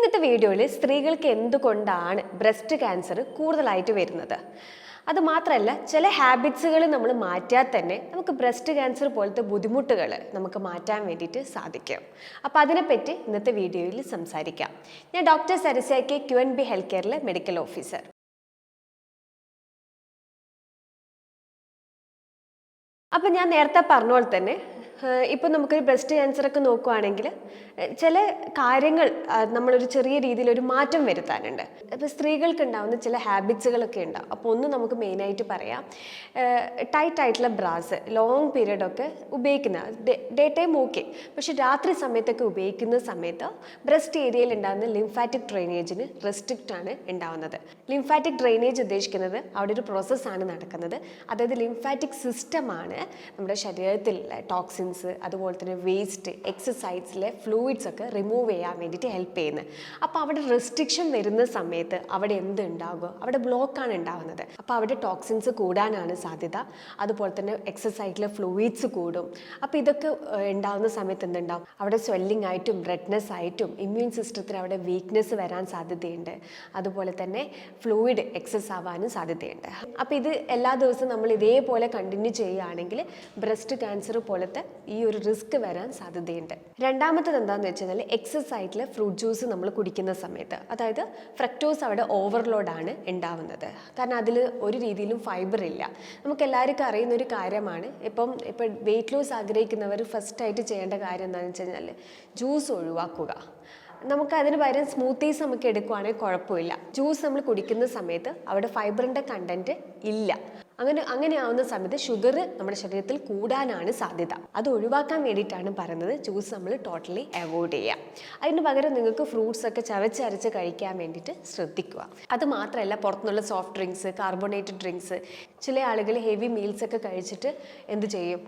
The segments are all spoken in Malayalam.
ഇന്നത്തെ വീഡിയോയിൽ സ്ത്രീകൾക്ക് എന്തുകൊണ്ടാണ് ബ്രസ്റ്റ് ക്യാൻസർ കൂടുതലായിട്ട് വരുന്നത്? അത് മാത്രമല്ല ചില ഹാബിറ്റ്സുകൾ നമ്മൾ മാറ്റിയാൽ തന്നെ നമുക്ക് ബ്രസ്റ്റ് ക്യാൻസർ പോലത്തെ ബുദ്ധിമുട്ടുകൾ നമുക്ക് മാറ്റാൻ വേണ്ടിയിട്ട് സാധിക്കും. അപ്പോൾ അതിനെപ്പറ്റി ഇന്നത്തെ വീഡിയോയിൽ സംസാരിക്കാം. ഞാൻ doctor Sarasya K Q N B health കെയറിലെ medical officer. അപ്പം ഞാൻ നേരത്തെ പറഞ്ഞ പോലെ തന്നെ ഇപ്പം നമുക്കൊരു ബ്രസ്റ്റ് ക്യാൻസർ ഒക്കെ നോക്കുവാണെങ്കിൽ ചില കാര്യങ്ങൾ നമ്മളൊരു ചെറിയ രീതിയിൽ ഒരു മാറ്റം വരുത്താനുണ്ട്. ഇപ്പോൾ സ്ത്രീകൾക്ക് ഉണ്ടാവുന്ന ചില ഹാബിറ്റ്സുകളൊക്കെ ഉണ്ടാവും അപ്പോൾ ഒന്ന് നമുക്ക് മെയിനായിട്ട് പറയാം. ടൈറ്റ് ആയിട്ടുള്ള ബ്രാസ് ലോങ് പീരീഡൊക്കെ ഉപയോഗിക്കുന്ന ഡേ ടൈം ഓക്കെ പക്ഷെ രാത്രി സമയത്തൊക്കെ ഉപയോഗിക്കുന്ന സമയത്ത് ബ്രസ്റ്റ് ഏരിയയിൽ ഉണ്ടാകുന്ന ലിംഫാറ്റിക് ഡ്രെയിനേജിന് റെസ്ട്രിക്റ്റ് ആണ് ഉണ്ടാവുന്നത്. ലിംഫാറ്റിക് ഡ്രെയിനേജ് ഉദ്ദേശിക്കുന്നത് അവിടെ ഒരു പ്രോസസ്സാണ് നടക്കുന്നത്. അതായത് ലിംഫാറ്റിക് സിസ്റ്റമാണ് നമ്മുടെ ശരീരത്തിലുള്ള ടോക്സിൻസ് അതുപോലെ തന്നെ വേസ്റ്റ് എക്സസൈസിലെ ഫ്ലൂയിഡ്സ് ഒക്കെ റിമൂവ് ചെയ്യാൻ വേണ്ടിയിട്ട് ഹെൽപ്പ് ചെയ്യുന്നത്. അപ്പോൾ അവിടെ റെസ്ട്രിക്ഷൻ വരുന്ന സമയത്ത് അവിടെ എന്ത് അവിടെ ബ്ലോക്കാണ് ഉണ്ടാകുന്നത് അപ്പോൾ അവിടെ ടോക്സിൻസ് കൂടാനാണ് സാധ്യത. അതുപോലെ തന്നെ എക്സസൈസിലെ ഫ്ലൂയിഡ്സ് കൂടും. അപ്പോൾ ഇതൊക്കെ ഉണ്ടാകുന്ന സമയത്ത് എന്തുണ്ടാകും അവിടെ സ്വെല്ലിംഗ് ആയിട്ടും റെഡ്നെസ് ആയിട്ടും ഇമ്മ്യൂൺ സിസ്റ്റത്തിന് അവിടെ വീക്ക്നെസ് വരാൻ സാധ്യതയുണ്ട്. അതുപോലെ തന്നെ ഫ്ലൂയിഡ് എക്സസ് ആവാനും സാധ്യതയുണ്ട്. അപ്പോൾ ഇത് എല്ലാ ദിവസവും നമ്മൾ ഇതേപോലെ കണ്ടിന്യൂ ചെയ്യുകയാണെങ്കിൽ ബ്രസ്റ്റ് ക്യാൻസർ പോലത്തെ ഈ ഒരു റിസ്ക് വരാൻ സാധ്യതയുണ്ട്. രണ്ടാമത്തത് എന്താണെന്ന് വെച്ചാൽ കഴിഞ്ഞാൽ എക്സസ് ആയിട്ടുള്ള ഫ്രൂട്ട് ജ്യൂസ് നമ്മൾ കുടിക്കുന്ന സമയത്ത്. അതായത് ഫ്രക്ടോസ് അവിടെ ഓവർലോഡാണ് ഉണ്ടാവുന്നത്. കാരണം അതിൽ ഒരു രീതിയിലും ഫൈബർ ഇല്ല. നമുക്ക് എല്ലാവർക്കും അറിയുന്ന ഒരു കാര്യമാണ്. ഇപ്പം ഇപ്പം വെയിറ്റ് ലോസ് ആഗ്രഹിക്കുന്നവർ ഫസ്റ്റ് ആയിട്ട് ചെയ്യേണ്ട കാര്യം എന്താണെന്ന് വെച്ച് കഴിഞ്ഞാൽ ജ്യൂസ് ഒഴിവാക്കുക. നമുക്ക് അതിന് പകരം സ്മൂത്തീസ് നമുക്ക് എടുക്കുവാണെങ്കിൽ കുഴപ്പമില്ല. ജ്യൂസ് നമ്മൾ കുടിക്കുന്ന സമയത്ത് അവിടെ ഫൈബറിന്റെ കണ്ടന്റ് ഇല്ല. അങ്ങനെ അങ്ങനെ ആവുന്ന സമയത്ത് ഷുഗർ നമ്മുടെ ശരീരത്തിൽ കൂടാനാണ് സാധ്യത. അത് ഒഴിവാക്കാൻ വേണ്ടിയിട്ടാണ് പറയുന്നത്. ജ്യൂസ് നമ്മൾ ടോട്ടലി അവോയ്ഡ് ചെയ്യുക. അതിന് പകരം നിങ്ങൾക്ക് ഫ്രൂട്ട്സ് ഒക്കെ ചവച്ചരച്ച് കഴിക്കാൻ വേണ്ടിയിട്ട് ശ്രദ്ധിക്കുക. അത് മാത്രമല്ല പുറത്തുനിന്നുള്ള സോഫ്റ്റ് ഡ്രിങ്ക്സ് കാർബണേറ്റഡ് ഡ്രിങ്ക്സ് ചില ആളുകൾ ഹെവി മീൽസ് ഒക്കെ കഴിച്ചിട്ട് എന്ത് ചെയ്യും?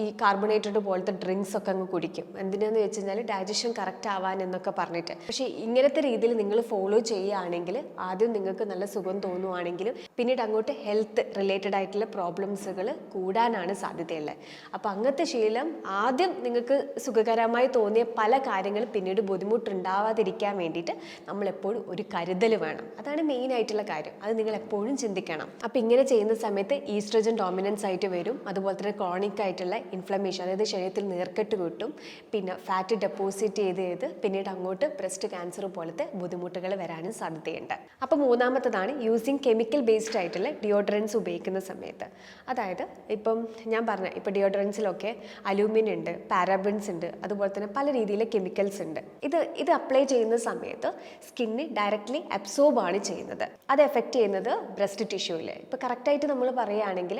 ഈ കാർബണേറ്റഡ് പോലത്തെ ഡ്രിങ്ക്സ് ഒക്കെ അങ്ങ് കുടിക്കും. എന്തിനാന്ന് വെച്ച് കഴിഞ്ഞാൽ ഡൈജഷൻ കറക്റ്റ് ആവാൻ എന്നൊക്കെ പറഞ്ഞിട്ട്. പക്ഷേ ഇങ്ങനത്തെ രീതിയിൽ നിങ്ങൾ ഫോളോ ചെയ്യുകയാണെങ്കിൽ ആദ്യം നിങ്ങൾക്ക് നല്ല സുഖം തോന്നുവാണെങ്കിലും പിന്നീട് അങ്ങോട്ട് ഹെൽത്ത് റിലേറ്റഡ് ആയിട്ടുള്ള പ്രോബ്ലംസുകൾ കൂടാനാണ് സാധ്യതയുള്ളത്. അപ്പോൾ അങ്ങനത്തെ ശീലം ആദ്യം നിങ്ങൾക്ക് സുഖകരമായി തോന്നിയ പല കാര്യങ്ങളും പിന്നീട് ബുദ്ധിമുട്ടുണ്ടാവാതിരിക്കാൻ വേണ്ടിയിട്ട് നമ്മളെപ്പോഴും ഒരു കരുതൽ വേണം. അതാണ് മെയിൻ ആയിട്ടുള്ള കാര്യം. അത് നിങ്ങൾ എപ്പോഴും ചിന്തിക്കണം. അപ്പോൾ ഇങ്ങനെ ചെയ്യുന്ന സമയത്ത് ഈസ്ട്രജൻ ഡോമിനൻസ് ആയിട്ട് വരും. അതുപോലെ തന്നെ ക്രോണിക് ആയിട്ടുള്ള ഇൻഫ്ലമേഷൻ അതായത് ശരീരത്തിൽ നീർക്കെട്ട് കിട്ടും. പിന്നെ ഫാറ്റ് ഡെപ്പോസിറ്റ് ചെയ്ത് ചെയ്ത് പിന്നീട് അങ്ങോട്ട് ബ്രസ്റ്റ് ക്യാൻസർ പോലത്തെ ബുദ്ധിമുട്ടുകൾ വരാനും സാധ്യതയുണ്ട്. അപ്പോൾ മൂന്നാമത്തതാണ് യൂസിങ് കെമിക്കൽ ബേസ്ഡ് ആയിട്ടുള്ള ഡിയോഡറൻസ് ഉപയോഗിക്കുന്ന സമയത്ത്. അതായത് ഇപ്പം ഞാൻ പറഞ്ഞ ഇപ്പോൾ ഡിയോഡറൻസിലൊക്കെ അലൂമിനിയം ഉണ്ട് പാരാബിൻസ് ഉണ്ട് അതുപോലെ തന്നെ പല രീതിയിലെ കെമിക്കൽസ് ഉണ്ട്. ഇത് ഇത് അപ്ലൈ ചെയ്യുന്ന സമയത്ത് സ്കിന്ന് ഡയറക്റ്റ്ലി അബ്സോർബ് ആണ് ചെയ്യുന്നത്. അത് എഫക്റ്റ് ചെയ്യുന്നത് ബ്രസ്റ്റ് ടിഷ്യൂവിൽ ഇപ്പോൾ കറക്റ്റായിട്ട് നമ്മൾ പറയുകയാണെങ്കിൽ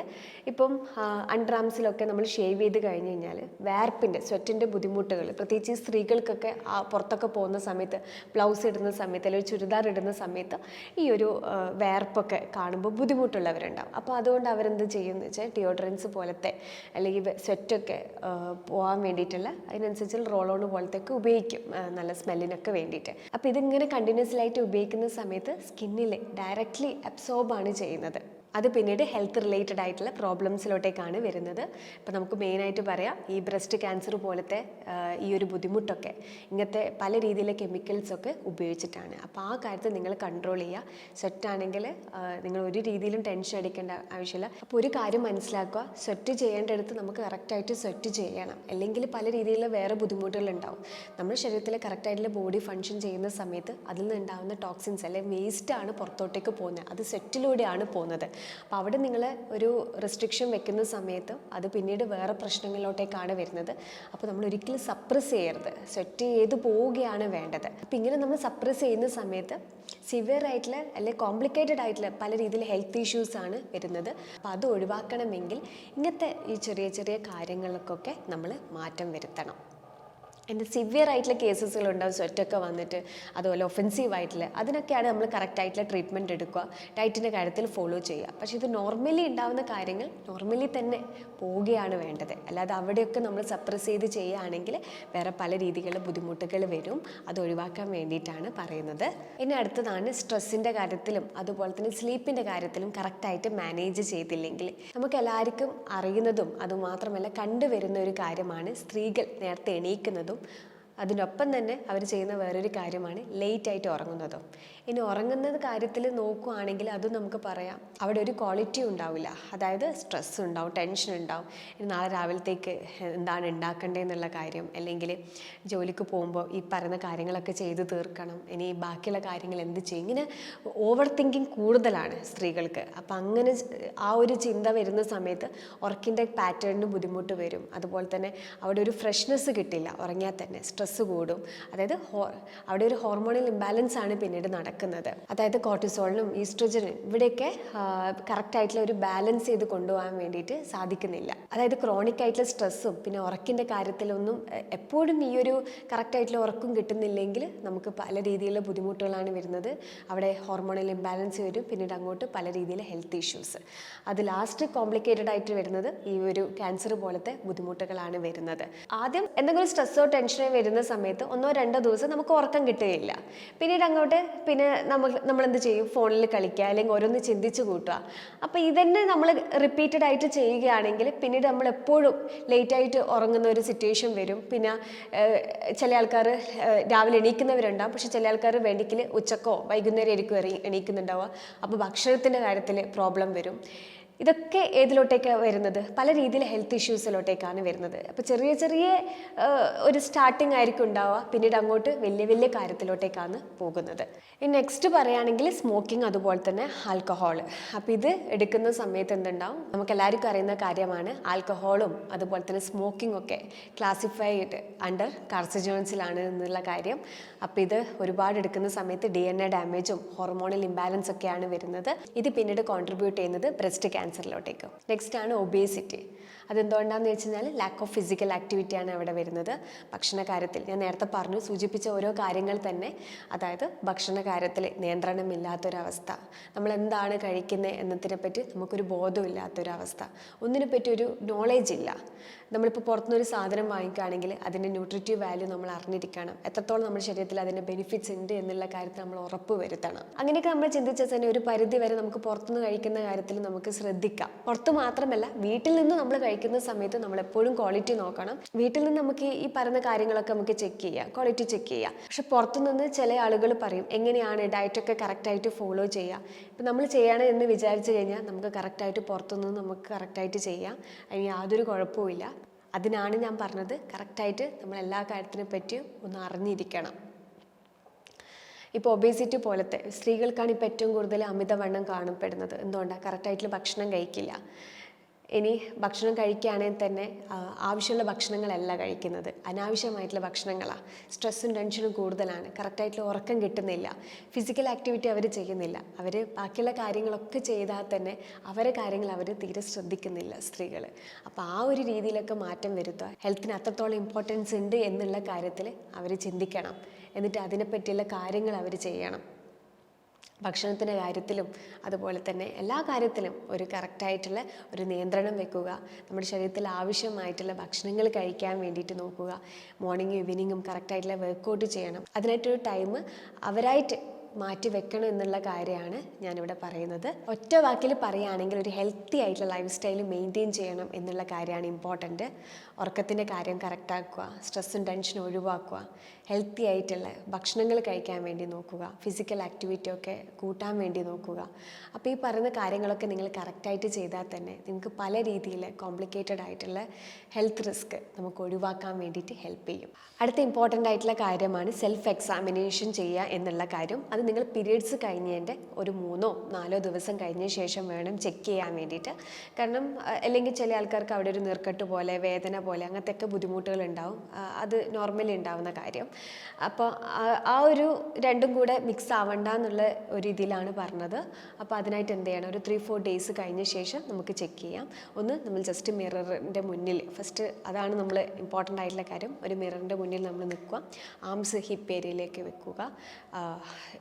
ഇപ്പം അൺഡ്രാംസിലൊക്കെ നമ്മൾ ഷേവ് ചെയ്ത് കഴിഞ്ഞ് കഴിഞ്ഞാൽ വേർപ്പിന്റെ സ്വെറ്റിന്റെ ബുദ്ധിമുട്ടുകൾ പ്രത്യേകിച്ച് സ്ത്രീകൾക്കൊക്കെ ആ പുറത്തൊക്കെ പോകുന്ന സമയത്ത് ബ്ലൗസ് ഇടുന്ന സമയത്ത് അല്ലെങ്കിൽ ചുരിദാർ ഇടുന്ന സമയത്ത് ഈ ഒരു വേർപ്പൊക്കെ കാണുമ്പോൾ ബുദ്ധിമുട്ടുള്ളവരുണ്ടാവും. അപ്പോൾ അതുകൊണ്ട് അവരെന്ത് ചെയ്യുമെന്ന് വെച്ചാൽ ഡിയോഡ്രൻസ് പോലത്തെ അല്ലെങ്കിൽ സ്വെറ്റൊക്കെ പോകാൻ വേണ്ടിയിട്ടുള്ള അതിനനുസരിച്ച് റോൾ ഓൺ പോലത്തെ ഒക്കെ ഉപയോഗിക്കും നല്ല സ്മെല്ലിനൊക്കെ വേണ്ടിയിട്ട്. അപ്പോൾ ഇതിങ്ങനെ കണ്ടിന്യൂസ്ലായിട്ട് ഉപയോഗിക്കുന്ന സമയത്ത് സ്കിന്നിൽ ഡയറക്റ്റ്ലി അബ്സോർബാണ് ചെയ്യുന്നത്. അത് പിന്നീട് ഹെൽത്ത് റിലേറ്റഡ് ആയിട്ടുള്ള പ്രോബ്ലംസിലോട്ടേക്കാണ് വരുന്നത്. അപ്പോൾ നമുക്ക് മെയിനായിട്ട് പറയാം ഈ ബ്രസ്റ്റ് ക്യാൻസർ പോലത്തെ ഈ ഒരു ബുദ്ധിമുട്ടൊക്കെ ഇങ്ങനത്തെ പല രീതിയിലെ കെമിക്കൽസൊക്കെ ഉപയോഗിച്ചിട്ടാണ്. അപ്പോൾ ആ കാര്യത്തിൽ നിങ്ങൾ കൺട്രോൾ ചെയ്യുക. സ്വെറ്റാണെങ്കിൽ നിങ്ങൾ ഒരു രീതിയിലും ടെൻഷൻ അടിക്കേണ്ട ആവശ്യമില്ല. അപ്പോൾ ഒരു കാര്യം മനസ്സിലാക്കുക സ്വെറ്റ് ചെയ്യേണ്ടടുത്ത് നമുക്ക് കറക്റ്റായിട്ട് സ്വെറ്റ് ചെയ്യണം. അല്ലെങ്കിൽ പല രീതിയിലുള്ള വേറെ ബുദ്ധിമുട്ടുകളുണ്ടാവും. നമ്മുടെ ശരീരത്തിൽ കറക്റ്റായിട്ടുള്ള ബോഡി ഫങ്ഷൻ ചെയ്യുന്ന സമയത്ത് അതിൽ നിന്ന് ഉണ്ടാകുന്ന ടോക്സിൻസ് അല്ലെങ്കിൽ വേസ്റ്റാണ് പുറത്തോട്ടേക്ക് പോകുന്നത്. അത് സ്വെറ്റിലൂടെയാണ് പോകുന്നത്. അപ്പോൾ അവിടെ നിങ്ങൾ ഒരു റെസ്ട്രിക്ഷൻ വെക്കുന്ന സമയത്ത് അത് പിന്നീട് വേറെ പ്രശ്നങ്ങളിലോട്ടേക്കാണ് വരുന്നത്. അപ്പോൾ നമ്മൾ ഒരിക്കലും സപ്രസ് ചെയ്യരുത്. സെറ്റ് ചെയ്ത് പോവുകയാണ് വേണ്ടത്. അപ്പോൾ ഇങ്ങനെ നമ്മൾ സപ്രസ് ചെയ്യുന്ന സമയത്ത് സിവിയർ ആയിട്ടുള്ള അല്ലെങ്കിൽ കോംപ്ലിക്കേറ്റഡ് ആയിട്ടുള്ള പല രീതിയിൽ ഹെൽത്ത് ഇഷ്യൂസ് ആണ് വരുന്നത്. അപ്പോൾ അത് ഒഴിവാക്കണമെങ്കിൽ ഇങ്ങനത്തെ ഈ ചെറിയ ചെറിയ കാര്യങ്ങൾക്കൊക്കെ നമ്മൾ മാറ്റം വരുത്തണം. എന്റെ സിവിയർ ആയിട്ടുള്ള കേസസുകളുണ്ടാവും സ്വെറ്റൊക്കെ വന്നിട്ട് അതുപോലെ ഒഫൻസീവ് ആയിട്ടുള്ള അതിനൊക്കെയാണ് നമ്മൾ കറക്റ്റ് ആയിട്ടുള്ള ട്രീറ്റ്മെന്റ് എടുക്കുക. ഡയറ്റിന്റെ കാര്യത്തിൽ ഫോളോ ചെയ്യുക. പക്ഷേ ഇത് നോർമലി ഉണ്ടാവുന്ന കാര്യങ്ങൾ നോർമലി തന്നെ പോവുകയാണ് വേണ്ടത്. അല്ലാതെ അവിടെയൊക്കെ നമ്മൾ സപ്രസ് ചെയ്ത് ചെയ്യുകയാണെങ്കിൽ വേറെ പല രീതിയിലുള്ള ബുദ്ധിമുട്ടുകൾ വരും. അത് ഒഴിവാക്കാൻ വേണ്ടിയിട്ടാണ് പറയുന്നത്. ഇനി അടുത്തതാണ് സ്ട്രെസ്സിന്റെ കാര്യത്തിലും അതുപോലെ തന്നെ സ്ലീപ്പിന്റെ കാര്യത്തിലും കറക്റ്റായിട്ട് മാനേജ് ചെയ്തില്ലെങ്കിൽ നമുക്ക് എല്ലാവർക്കും അറിയുന്നതും അതുമാത്രമല്ല കണ്ടുവരുന്ന ഒരു കാര്യമാണ് സ്ത്രീകൾ നേരത്തെ എണീക്കുന്നതും. അതിനൊപ്പം തന്നെ അവർ ചെയ്യുന്ന വേറൊരു കാര്യമാണ് ലേറ്റായിട്ട് ഉറങ്ങുന്നതും. ഇനി ഉറങ്ങുന്നത് കാര്യത്തിൽ നോക്കുകയാണെങ്കിൽ അതും നമുക്ക് പറയാം. അവിടെ ഒരു ക്വാളിറ്റി ഉണ്ടാവില്ല. അതായത് സ്ട്രെസ് ഉണ്ടാവും ടെൻഷൻ ഉണ്ടാവും. ഇനി നാളെ രാവിലത്തേക്ക് എന്താണ് ഉണ്ടാക്കേണ്ടതെന്നുള്ള കാര്യം അല്ലെങ്കിൽ ജോലിക്ക് പോകുമ്പോൾ ഈ പറയുന്ന കാര്യങ്ങളൊക്കെ ചെയ്ത് തീർക്കണം. ഇനി ബാക്കിയുള്ള കാര്യങ്ങൾ എന്ത് ചെയ്യും? ഇങ്ങനെ ഓവർ തിങ്കിങ് കൂടുതലാണ് സ്ത്രീകൾക്ക്. അപ്പം അങ്ങനെ ആ ഒരു ചിന്ത വരുന്ന സമയത്ത് ഉറക്കിന്റെ പാറ്റേണിന് ബുദ്ധിമുട്ട് വരും. അതുപോലെ തന്നെ അവിടെ ഒരു ഫ്രഷ്നെസ് കിട്ടില്ല ഉറങ്ങിയാൽ തന്നെ സ്ട്രെസ്സ് കൂടും. അതായത് ഹോ അവിടെ ഒരു ഹോർമോണൽ ഇംബാലൻസ് ആണ് പിന്നീട് നടക്കുന്നത്. അതായത് കോർട്ടിസോളിനും ഈസ്ട്രജനും ഇവിടെയൊക്കെ കറക്റ്റ് ആയിട്ടുള്ള ഒരു ബാലൻസ് ചെയ്ത് കൊണ്ടുപോകാൻ വേണ്ടിയിട്ട് സാധിക്കുന്നില്ല. അതായത് ക്രോണിക് ആയിട്ടുള്ള സ്ട്രെസ്സും പിന്നെ ഉറക്കിന്റെ കാര്യത്തിലൊന്നും എപ്പോഴും ഈ ഒരു കറക്റ്റ് ആയിട്ടുള്ള ഉറക്കം കിട്ടുന്നില്ലെങ്കിൽ നമുക്ക് പല രീതിയിലുള്ള ബുദ്ധിമുട്ടുകളാണ് വരുന്നത്. അവിടെ ഹോർമോണൽ ഇംബാലൻസ് വരും പിന്നീട് അങ്ങോട്ട് പല രീതിയിലെ ഹെൽത്ത് ഇഷ്യൂസ് അത് ലാസ്റ്റ് കോംപ്ലിക്കേറ്റഡ് ആയിട്ട് വരുന്നത് ഈ ഒരു ക്യാൻസർ പോലത്തെ ബുദ്ധിമുട്ടുകളാണ് വരുന്നത്. ആദ്യം എന്തെങ്കിലും സ്ട്രെസ്സോ ടെൻഷനോ വരുന്ന സമയത്ത് ഒന്നോ രണ്ടോ ദിവസം നമുക്ക് ഉറക്കം കിട്ടുകയില്ല. പിന്നീട് അങ്ങോട്ട് പിന്നെ നമ്മൾ നമ്മൾ എന്ത് ചെയ്യും? ഫോണിൽ കളിക്കുക അല്ലെങ്കിൽ ഓരോന്ന് ചിന്തിച്ച് കൂട്ടുക. അപ്പോൾ ഇതന്നെ നമ്മൾ റിപ്പീറ്റഡ് ആയിട്ട് ചെയ്യുകയാണെങ്കിൽ പിന്നീട് നമ്മൾ എപ്പോഴും ലേറ്റ് ആയിട്ട് ഉറങ്ങുന്ന ഒരു സിറ്റുവേഷൻ വരും. പിന്നെ ചില ആൾക്കാർ രാവിലെ എണീക്കുന്നവരുണ്ടാവും. പക്ഷെ ചില ആൾക്കാർ വേണ്ടിക്കിൽ ഉച്ചക്കോ വൈകുന്നേരം ആയിരിക്കും എണീക്കുന്നുണ്ടാവുക. അപ്പോൾ ഭക്ഷണത്തിന്റെ കാര്യത്തിൽ പ്രോബ്ലം വരും. ഇതൊക്കെ ഏതിലോട്ടേക്കാണ് വരുന്നത്? പല രീതിയിൽ ഹെൽത്ത് ഇഷ്യൂസിലോട്ടേക്കാണ് വരുന്നത്. അപ്പോൾ ചെറിയ ചെറിയ ഒരു സ്റ്റാർട്ടിംഗ് ആയിരിക്കും ഉണ്ടാവുക. പിന്നീട് അങ്ങോട്ട് വലിയ വലിയ കാര്യത്തിലോട്ടേക്കാണ് പോകുന്നത്. ഇനി നെക്സ്റ്റ് പറയുകയാണെങ്കിൽ സ്മോക്കിംഗ് അതുപോലെ തന്നെ ആൽക്കഹോൾ അപ്പോൾ ഇത് എടുക്കുന്ന സമയത്ത് എന്തുണ്ടാവും? നമുക്ക് എല്ലാവർക്കും അറിയുന്ന കാര്യമാണ് ആൽക്കഹോളും അതുപോലെ തന്നെ സ്മോക്കിംഗ് ഒക്കെ ക്ലാസിഫൈഡ് അണ്ടർ കാർസിജോൺസിലാണ് എന്നുള്ള കാര്യം. അപ്പോൾ ഇത് ഒരുപാട് എടുക്കുന്ന സമയത്ത് ഡി എൻ എ ഡാമേജും ഹോർമോണൽ ഇംബാലൻസ് ഒക്കെയാണ് വരുന്നത്. ഇത് പിന്നീട് കോൺട്രിബ്യൂട്ട് ചെയ്യുന്നത് ബ്രസ്റ്റ് ക്യാൻസറിലോട്ടേക്ക് നെക്സ്റ്റ് ആണ് ഒബേസിറ്റി അതെന്തുകൊണ്ടാണെന്ന് വെച്ച് കഴിഞ്ഞാൽ ലാക്ക് ഓഫ് ഫിസിക്കൽ ആക്ടിവിറ്റി ആണ് അവിടെ വരുന്നത്. ഭക്ഷണ കാര്യത്തിൽ ഞാൻ നേരത്തെ പറഞ്ഞു സൂചിപ്പിച്ച ഓരോ കാര്യങ്ങൾ തന്നെ അതായത് ഭക്ഷണ കാര്യത്തിൽ നിയന്ത്രണമില്ലാത്തൊരവസ്ഥ. നമ്മൾ എന്താണ് കഴിക്കുന്നത് എന്നതിനെ പറ്റി നമുക്കൊരു ബോധമില്ലാത്തൊരവസ്ഥ. ഒന്നിനെ പറ്റി ഒരു നോളേജ് ഇല്ല. നമ്മളിപ്പോൾ പുറത്തുനിന്നൊരു സാധനം വാങ്ങിക്കുകയാണെങ്കിൽ അതിന്റെ ന്യൂട്രിറ്റീവ് വാല്യൂ നമ്മൾ അറിഞ്ഞിരിക്കണം. എത്രത്തോളം നമ്മുടെ ശരീരത്തിൽ അതിന്റെ ബെനിഫിറ്റ്സ് ഉണ്ട് എന്നുള്ള കാര്യത്തിൽ നമ്മൾ ഉറപ്പ് വരുത്തണം. അങ്ങനെയൊക്കെ നമ്മൾ ചിന്തിച്ചാൽ തന്നെ ഒരു പരിധി വരെ നമുക്ക് പുറത്തുനിന്ന് കഴിക്കുന്ന കാര്യത്തിൽ നമുക്ക് ശ്രദ്ധിക്കാം. പുറത്ത് മാത്രമല്ല വീട്ടിൽ നിന്ന് നമ്മൾ കഴിക്കുന്ന സമയത്ത് നമ്മൾ എപ്പോഴും ക്വാളിറ്റി നോക്കണം. വീട്ടിൽ നിന്ന് നമുക്ക് ഈ പറയുന്ന കാര്യങ്ങളൊക്കെ നമുക്ക് ചെക്ക് ചെയ്യാം. ക്വാളിറ്റി ചെക്ക് ചെയ്യാം. പക്ഷെ പുറത്തുനിന്ന് ചില ആളുകൾ പറയും എങ്ങനെയാണ് ഡയറ്റൊക്കെ കറക്റ്റായിട്ട് ഫോളോ ചെയ്യുക? ഇപ്പം നമ്മൾ ചെയ്യണം എന്ന് വിചാരിച്ചു കഴിഞ്ഞാൽ നമുക്ക് കറക്റ്റായിട്ട് പുറത്തുനിന്ന് നമുക്ക് കറക്റ്റായിട്ട് ചെയ്യാം. അതിന് യാതൊരു കുഴപ്പവുമില്ല അതിനാണ് ഞാൻ പറഞ്ഞത് കറക്റ്റായിട്ട് നമ്മൾ എല്ലാ കാര്യത്തിനെ പറ്റിയും ഒന്ന് അറിഞ്ഞിരിക്കണം. ഇപ്പോൾ ഒബേസിറ്റി പോലത്തെ സ്ത്രീകൾക്കാണ് ഇപ്പോൾ ഏറ്റവും കൂടുതൽ അമിതവണ്ണം കാണപ്പെടുന്നത്. എന്തുകൊണ്ടാണ് കറക്റ്റായിട്ടുള്ള ഭക്ഷണം കഴിക്കില്ല. ഇനി ഭക്ഷണം കഴിക്കുകയാണെങ്കിൽ തന്നെ ആവശ്യമുള്ള ഭക്ഷണങ്ങളല്ല കഴിക്കുന്നത്. അനാവശ്യമായിട്ടുള്ള ഭക്ഷണങ്ങളാണ് സ്ട്രെസ്സും ടെൻഷനും കൂടുതലാണ്. കറക്റ്റായിട്ടുള്ള ഉറക്കം കിട്ടുന്നില്ല. ഫിസിക്കൽ ആക്ടിവിറ്റി അവർ ചെയ്യുന്നില്ല. അവർ ബാക്കിയുള്ള കാര്യങ്ങളൊക്കെ ചെയ്താൽ തന്നെ അവരെ കാര്യങ്ങൾ അവർ തീരെ ശ്രദ്ധിക്കുന്നില്ല സ്ത്രീകൾ. അപ്പോൾ ആ ഒരു രീതിയിലൊക്കെ മാറ്റം വരുത്തുക. ഹെൽത്തിന് അത്രത്തോളം ഇമ്പോർട്ടൻസ് ഉണ്ട് എന്നുള്ള കാര്യത്തിൽ അവർ ചിന്തിക്കണം. എന്നിട്ട് അതിനെപ്പറ്റിയുള്ള കാര്യങ്ങൾ അവർ ചെയ്യണം. ഭക്ഷണത്തിന്റെ കാര്യത്തിലും അതുപോലെ തന്നെ എല്ലാ കാര്യത്തിലും ഒരു കറക്റ്റായിട്ടുള്ള ഒരു നിയന്ത്രണം വെക്കുക. നമ്മുടെ ശരീരത്തിൽ ആവശ്യമായിട്ടുള്ള ഭക്ഷണങ്ങൾ കഴിക്കാൻ വേണ്ടിയിട്ട് നോക്കുക. മോർണിംഗും ഈവനിങ്ങും കറക്റ്റായിട്ടുള്ള വർക്കൗട്ട് ചെയ്യണം. അതിനായിട്ടൊരു ടൈം അവരായിട്ട് മാറ്റി വെക്കണം എന്നുള്ള കാര്യമാണ് ഞാനിവിടെ പറയുന്നത്. ഒറ്റ വാക്കിൽ പറയുകയാണെങ്കിൽ ഒരു ഹെൽത്തി ആയിട്ടുള്ള ലൈഫ് സ്റ്റൈൽ മെയിന്റെയിൻ ചെയ്യണം എന്നുള്ള കാര്യമാണ് ഇമ്പോർട്ടന്റ് ഉറക്കത്തിന്റെ കാര്യം കറക്റ്റാക്കുക സ്ട്രെസ്സും ടെൻഷനും ഒഴിവാക്കുക ഹെൽത്തി ആയിട്ടുള്ള ഭക്ഷണങ്ങൾ കഴിക്കാൻ വേണ്ടി നോക്കുക ഫിസിക്കൽ ആക്ടിവിറ്റി ഒക്കെ കൂട്ടാൻ വേണ്ടി നോക്കുക. അപ്പോൾ ഈ പറയുന്ന കാര്യങ്ങളൊക്കെ നിങ്ങൾ കറക്റ്റായിട്ട് ചെയ്താൽ തന്നെ നിങ്ങൾക്ക് പല രീതിയിൽ കോംപ്ലിക്കേറ്റഡ് ആയിട്ടുള്ള ഹെൽത്ത് റിസ്ക് നമുക്ക് ഒഴിവാക്കാൻ വേണ്ടിയിട്ട് ഹെൽപ്പ് ചെയ്യും. അടുത്ത ഇമ്പോർട്ടന്റ് ആയിട്ടുള്ള കാര്യമാണ് സെൽഫ് എക്സാമിനേഷൻ ചെയ്യുക എന്നുള്ള കാര്യം. അത് നിങ്ങൾ പീരീഡ്സ് കഴിഞ്ഞതിന്റെ ഒരു മൂന്നോ നാലോ ദിവസം കഴിഞ്ഞ ശേഷം വേണം ചെക്ക് ചെയ്യാൻ വേണ്ടിയിട്ട്. കാരണം അല്ലെങ്കിൽ ചില ആൾക്കാർക്ക് അവിടെ ഒരു നീർക്കെട്ട് പോലെ വേദന പോലെ അങ്ങനത്തെ ഒക്കെ ബുദ്ധിമുട്ടുകൾ ഉണ്ടാവും. അത് നോർമലി ഉണ്ടാവുന്ന കാര്യം. അപ്പോൾ ആ- ഒരു രണ്ടും കൂടെ മിക്സ് ആവണ്ട എന്നുള്ള ഒരു രീതിയിലാണ് പറഞ്ഞത്. അപ്പോൾ അതിനായിട്ട് എന്ത് ചെയ്യണം? ഒരു ത്രീ ഫോർ ഡേയ്സ് കഴിഞ്ഞ ശേഷം നമുക്ക് ചെക്ക് ചെയ്യാം. ഒന്ന് നമ്മൾ ജസ്റ്റ് മിററിന്റെ മുന്നിൽ ഫസ്റ്റ് അതാണ് നമ്മൾ ഇമ്പോർട്ടന്റ് ആയിട്ടുള്ള കാര്യം. ഒരു മിററിന്റെ മുന്നിൽ നമ്മൾ നിൽക്കുക. ആംസ് ഹിപ്പ് ഏരിയയിലേക്ക് വെക്കുക.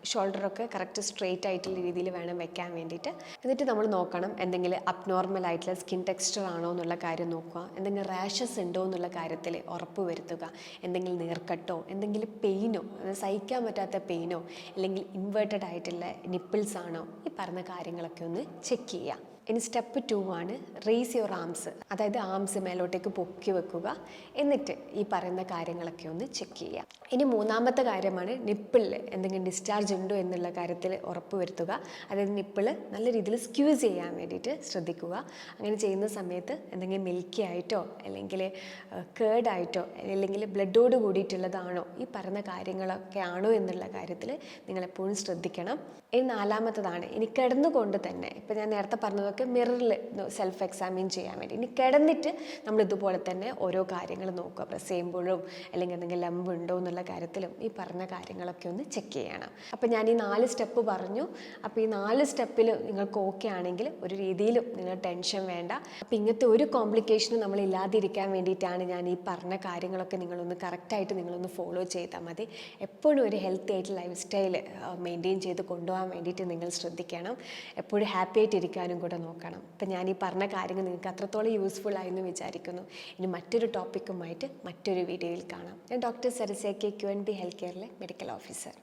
ഷോൾഡറൊക്കെ കറക്റ്റ് സ്ട്രെയിറ്റ് ആയിട്ടുള്ള രീതിയിൽ വേണം വെക്കാൻ വേണ്ടിയിട്ട്. എന്നിട്ട് നമ്മൾ നോക്കണം എന്തെങ്കിലും അബ്നോർമൽ ആയിട്ടുള്ള സ്കിൻ ടെക്സ്ചർ ആണോ എന്നുള്ള കാര്യം നോക്കുക. എന്തെങ്കിലും റാഷസ് ഉണ്ടോ എന്നുള്ള കാര്യത്തിൽ ഉറപ്പ് വരുത്തുക. എന്തെങ്കിലും നീർക്കട്ടോ എന്തെങ്കിലും പെയിനോ സഹിക്കാൻ പറ്റാത്ത പെയിനോ അല്ലെങ്കിൽ ഇൻവേർട്ടഡ് ആയിട്ടുള്ള നിപ്പിൾസ് ആണോ ഈ പറഞ്ഞ കാര്യങ്ങളൊക്കെ ഒന്ന് ചെക്ക് ചെയ്യുക. ഇനി സ്റ്റെപ്പ് ടു ആണ് റേസ് യുവർ ആംസ് അതായത് ആംസ് മേലോട്ടേക്ക് പൊക്കി വെക്കുക. എന്നിട്ട് ഈ പറയുന്ന കാര്യങ്ങളൊക്കെ ഒന്ന് ചെക്ക് ചെയ്യുക. ഇനി മൂന്നാമത്തെ കാര്യമാണ് നിപ്പിളിൽ എന്തെങ്കിലും ഡിസ്ചാർജ് ഉണ്ടോ എന്നുള്ള കാര്യത്തിൽ ഉറപ്പ് വരുത്തുക. അതായത് നിപ്പിൾ നല്ല രീതിയിൽ സ്ക്യൂസ് ചെയ്യാൻ വേണ്ടിയിട്ട് ശ്രദ്ധിക്കുക. അങ്ങനെ ചെയ്യുന്ന സമയത്ത് എന്തെങ്കിലും മിൽക്കി ആയിട്ടോ അല്ലെങ്കിൽ കേർഡായിട്ടോ അല്ലെങ്കിൽ ബ്ലഡോട് കൂടിയിട്ടുള്ളതാണോ ഈ പറയുന്ന കാര്യങ്ങളൊക്കെ ആണോ എന്നുള്ള കാര്യത്തിൽ നിങ്ങളെപ്പോഴും ശ്രദ്ധിക്കണം. ഇനി നാലാമത്തതാണ്. ഇനി കിടന്നുകൊണ്ട് തന്നെ ഇപ്പം ഞാൻ നേരത്തെ പറഞ്ഞതൊക്കെ മിററിൽ സെൽഫ് എക്സാമിൻ ചെയ്യാൻ വേണ്ടി. ഇനി കിടന്നിട്ട് നമ്മൾ ഇതുപോലെ തന്നെ ഓരോ കാര്യങ്ങൾ നോക്കുക. പ്രസ് ചെയ്യുമ്പോഴും അല്ലെങ്കിൽ എന്തെങ്കിലും ലംബ് ഉണ്ടോ എന്നുള്ള കാര്യത്തിലും ഈ പറഞ്ഞ കാര്യങ്ങളൊക്കെ ഒന്ന് ചെക്ക് ചെയ്യണം. അപ്പോൾ ഞാൻ ഈ നാല് സ്റ്റെപ്പ് പറഞ്ഞു. അപ്പോൾ ഈ നാല് സ്റ്റെപ്പിൽ നിങ്ങൾക്ക് ഓക്കെ ആണെങ്കിൽ ഒരു രീതിയിലും നിങ്ങൾ ടെൻഷൻ വേണ്ട. അപ്പോൾ ഇങ്ങനത്തെ ഒരു കോംപ്ലിക്കേഷനും നമ്മൾ ഇല്ലാതിരിക്കാൻ വേണ്ടിയിട്ടാണ് ഞാൻ ഈ പറഞ്ഞ കാര്യങ്ങളൊക്കെ നിങ്ങളൊന്ന് കറക്റ്റായിട്ട് നിങ്ങളൊന്ന് ഫോളോ ചെയ്താൽ മതി. എപ്പോഴും ഒരു ഹെൽത്തി ആയിട്ട് ലൈഫ് സ്റ്റൈൽ മെയിന്റെയിൻ ചെയ്ത് കൊണ്ടുപോകാൻ വേണ്ടിയിട്ട് നിങ്ങൾ ശ്രദ്ധിക്കണം. എപ്പോഴും ഹാപ്പി ആയിട്ട് ഇരിക്കാനും കൂടെ നോക്കണം. അപ്പം ഞാൻ ഈ പറഞ്ഞ കാര്യങ്ങൾ നിങ്ങൾക്ക് അത്രത്തോളം യൂസ്ഫുൾ ആയെന്ന് വിചാരിക്കുന്നു. ഇനി മറ്റൊരു ടോപ്പിക്കുമായിട്ട് മറ്റൊരു വീഡിയോയിൽ കാണാം. ഞാൻ doctor Sarasa K Q N B health കെയറിലെ medical officer